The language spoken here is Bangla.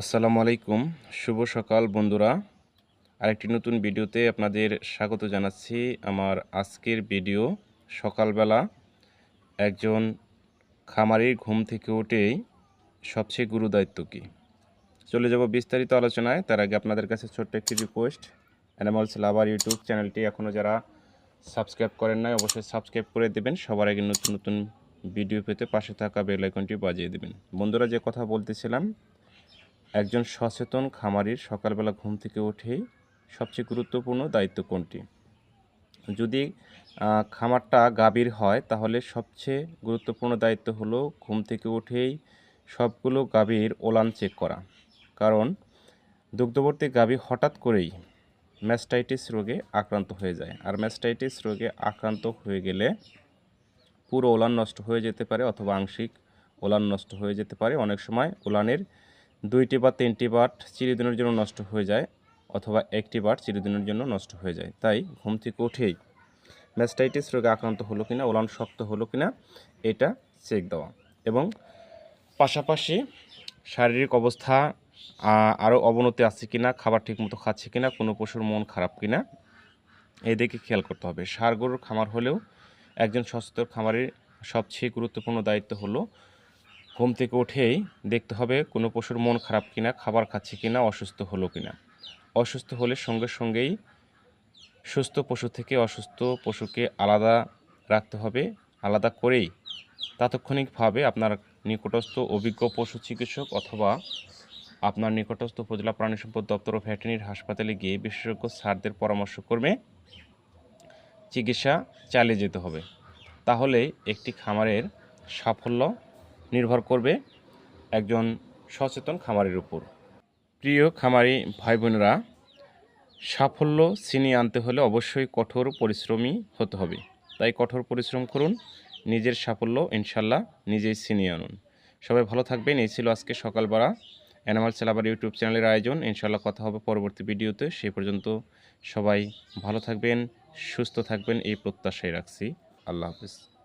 আসসালামু আলাইকুম। শুভ সকাল বন্ধুরা। আরেকটি নতুন ভিডিওতে আপনাদের স্বাগত জানাচ্ছি। আমার আজকের ভিডিও সকালবেলা একজন খামারির ঘুম থেকে উঠেই সবচেয়ে গুরু দায়িত্ব কী? চলে যাব বিস্তারিত আলোচনায়। তার আগে আপনাদের কাছে ছোট্ট একটি রিকোয়েস্ট অ্যানিমালস লাভার ইউটিউব চ্যানেলটি এখনও যারা সাবস্ক্রাইব করেন নাই, অবশ্যই সাবস্ক্রাইব করে দেবেন। সবার আগে নতুন নতুন ভিডিও পেতে পাশে থাকা বেল আইকনটি বাজিয়ে দেবেন। বন্ধুরা, যে কথা বলতেছিলাম একজন সচেতন খামারির সকালবেলা ঘুম থেকে উঠেই সবচেয়ে গুরুত্বপূর্ণ দায়িত্ব কোনটি? যদি খামারটা গাভীর হয়, তাহলে সবচেয়ে গুরুত্বপূর্ণ দায়িত্ব হলো ঘুম থেকে উঠেই সবগুলো গাভীর ওলান চেক করা। কারণ, দুগ্ধবর্তী গাভী হঠাৎ করেই ম্যাস্টাইটিস রোগে আক্রান্ত হয়ে যায়। আর ম্যাস্টাইটিস রোগে আক্রান্ত হয়ে গেলে পুরো ওলান নষ্ট হয়ে যেতে পারে অথবা আংশিক ওলান নষ্ট হয়ে যেতে পারে। অনেক সময় ওলানের দুইটি বা তিনটি বাট চিরদিনের জন্য নষ্ট হয়ে যায় অথবা একটি বাট চিরদিনের জন্য নষ্ট হয়ে যায়। তাই ঘুম থেকে উঠেই ম্যাস্টাইটিস রোগে আক্রান্ত হলো কিনা, ওলান শক্ত হলো কিনা, এটা চেক দেওয়া। এবং পাশাপাশি শারীরিক অবস্থা আরও অবনতি আছে কিনা, খাবার ঠিকমতো খাচ্ছে কিনা, কোনো পশুর মন খারাপ কিনা এই দিকে খেয়াল করতে হবে। সার গরুর খামার হলেও একজন সচেতন খামারের সবচেয়ে গুরুত্বপূর্ণ দায়িত্ব হলো ঘুম থেকে উঠেই দেখতে হবে কোনো পশুর মন খারাপ কিনা, খাবার খাচ্ছে কিনা, অসুস্থ হলো কিনা। অসুস্থ হলে সঙ্গে সঙ্গেই সুস্থ পশু থেকে অসুস্থ পশুকে আলাদা রাখতে হবে, আলাদা করেই তাৎক্ষণিকভাবে আপনার নিকটস্থ অভিজ্ঞ পশু চিকিৎসক অথবা আপনার নিকটস্থ উপজেলা প্রাণী সম্পদ দপ্তর ও ভেটেরিনারি হাসপাতালে গিয়ে বিশেষজ্ঞ স্যারদের পরামর্শ করবে চিকিৎসা চালিয়ে যেতে হবে। তাহলে একটি খামারের সাফল্য নির্ভর করবে একজন সচেতন খামারের উপর। প্রিয় খামারি ভাই বোনেরা সাফল্য ছিনিয়ে আনতে হলে অবশ্যই কঠোর পরিশ্রমী হতে হবে। তাই কঠোর পরিশ্রম করুন, নিজের সাফল্য ইনশাল্লাহ নিজেই ছিনিয়ে আনুন। সবাই ভালো থাকবেন। এই ছিল আজকে সকালবেলা অ্যানিমাল সেলাবার ইউটিউব চ্যানেলের আয়োজন। ইনশাল্লাহ কথা হবে পরবর্তী ভিডিওতে। সেই পর্যন্ত সবাই ভালো থাকবেন, সুস্থ থাকবেন, এই প্রত্যাশাই রাখছি। আল্লাহ হাফিজ।